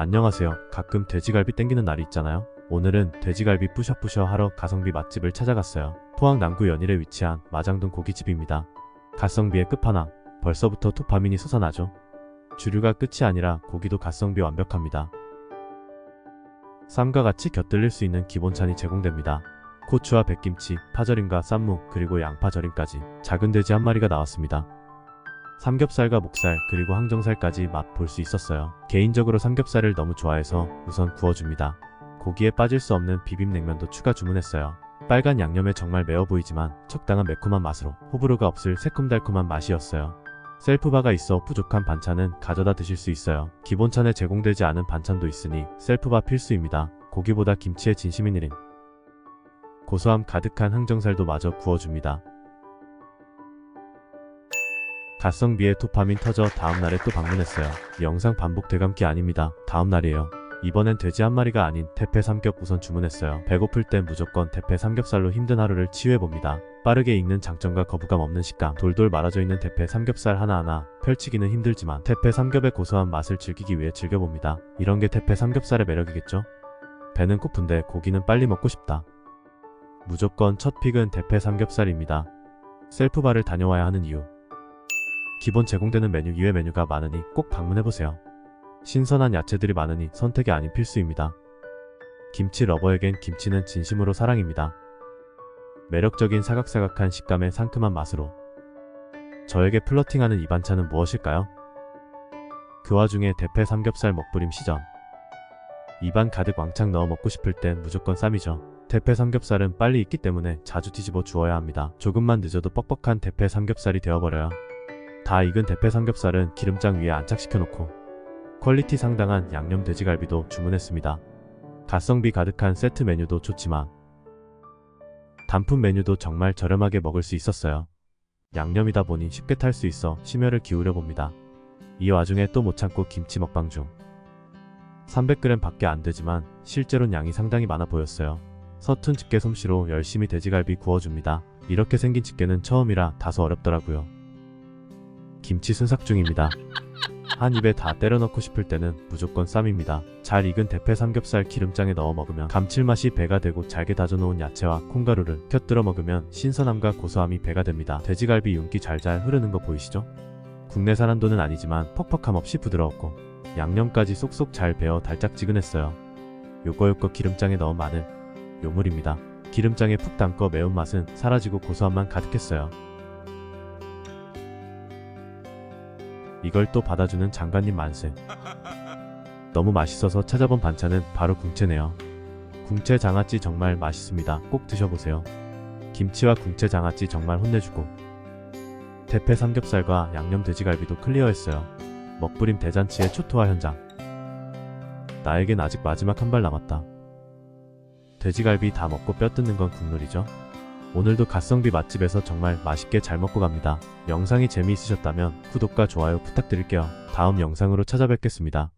안녕하세요. 가끔 돼지갈비 땡기는 날이 있잖아요. 오늘은 돼지갈비 뿌셔뿌셔 하러 가성비 맛집을 찾아갔어요. 포항 남구 연일에 위치한 마장동 고깃집입니다. 가성비의 끝판왕. 벌써부터 도파민이 솟아나죠. 주류가 끝이 아니라 고기도 가성비 완벽합니다. 쌈과 같이 곁들일 수 있는 기본찬이 제공됩니다. 고추와 백김치, 파절임과 쌈무, 그리고 양파절임까지 작은 돼지 한 마리가 나왔습니다. 삼겹살과 목살, 그리고 항정살까지 맛볼 수 있었어요. 개인적으로 삼겹살을 너무 좋아해서 우선 구워줍니다. 고기에 빠질 수 없는 비빔냉면도 추가 주문했어요. 빨간 양념에 정말 매워 보이지만 적당한 매콤한 맛으로 호불호가 없을 새콤달콤한 맛이었어요. 셀프바가 있어 부족한 반찬은 가져다 드실 수 있어요. 기본찬에 제공되지 않은 반찬도 있으니 셀프바 필수입니다. 고기보다 김치에 진심인 1인. 고소함 가득한 항정살도 마저 구워줍니다. 가성비에 도파민 터져 다음날에 또 방문했어요. 영상 반복 되감기 아닙니다. 다음날이에요. 이번엔 돼지 한 마리가 아닌 태페 삼겹 우선 주문했어요. 배고플 땐 무조건 태페 삼겹살로 힘든 하루를 치유해봅니다. 빠르게 익는 장점과 거부감 없는 식감, 돌돌 말아져 있는 태페 삼겹살 하나하나 펼치기는 힘들지만 태페 삼겹의 고소한 맛을 즐기기 위해 즐겨봅니다. 이런 게 태페 삼겹살의 매력이겠죠? 배는 고픈데 고기는 빨리 먹고 싶다. 무조건 첫 픽은 태페 삼겹살입니다. 셀프바를 다녀와야 하는 이유. 기본 제공되는 메뉴 이외 메뉴가 많으니 꼭 방문해보세요. 신선한 야채들이 많으니 선택이 아닌 필수입니다. 김치 러버에겐 김치는 진심으로 사랑입니다. 매력적인 사각사각한 식감의 상큼한 맛으로 저에게 플러팅하는 이 반찬은 무엇일까요? 그 와중에 대패 삼겹살 먹부림 시전 입안 가득 왕창 넣어 먹고 싶을 땐 무조건 쌈이죠. 대패 삼겹살은 빨리 익기 때문에 자주 뒤집어 주어야 합니다. 조금만 늦어도 뻑뻑한 대패 삼겹살이 되어버려요. 다 익은 대패 삼겹살은 기름장 위에 안착시켜 놓고 퀄리티 상당한 양념 돼지갈비도 주문했습니다. 가성비 가득한 세트 메뉴도 좋지만 단품 메뉴도 정말 저렴하게 먹을 수 있었어요. 양념이다 보니 쉽게 탈 수 있어 심혈을 기울여 봅니다. 이 와중에 또 못 참고 김치 먹방 중. 300g 밖에 안 되지만 실제로는 양이 상당히 많아 보였어요. 서툰 집게 솜씨로 열심히 돼지갈비 구워줍니다. 이렇게 생긴 집게는 처음이라 다소 어렵더라고요. 김치 순삭 중입니다. 한 입에 다 때려 넣고 싶을 때는 무조건 쌈입니다. 잘 익은 대패 삼겹살 기름장에 넣어 먹으면 감칠맛이 배가 되고 잘게 다져놓은 야채와 콩가루를 곁들여 먹으면 신선함과 고소함이 배가 됩니다. 돼지갈비 윤기 잘잘 흐르는 거 보이시죠? 국내산 한도는 아니지만 퍽퍽함 없이 부드러웠고 양념까지 쏙쏙 잘 배어 달짝지근했어요. 요거요거 기름장에 넣은 마늘, 요물입니다. 기름장에 푹 담궈 매운맛은 사라지고 고소함만 가득했어요. 이걸 또 받아주는 장관님 만세. 너무 맛있어서 찾아본 반찬은 바로 궁채네요. 궁채 장아찌 정말 맛있습니다. 꼭 드셔보세요. 김치와 궁채 장아찌 정말 혼내주고 대패 삼겹살과 양념 돼지갈비도 클리어했어요. 먹부림 대잔치의 초토화 현장. 나에겐 아직 마지막 한 발 남았다. 돼지갈비 다 먹고 뼈 뜯는 건 국룰이죠. 오늘도 가성비 맛집에서 정말 맛있게 잘 먹고 갑니다. 영상이 재미있으셨다면 구독과 좋아요 부탁드릴게요. 다음 영상으로 찾아뵙겠습니다.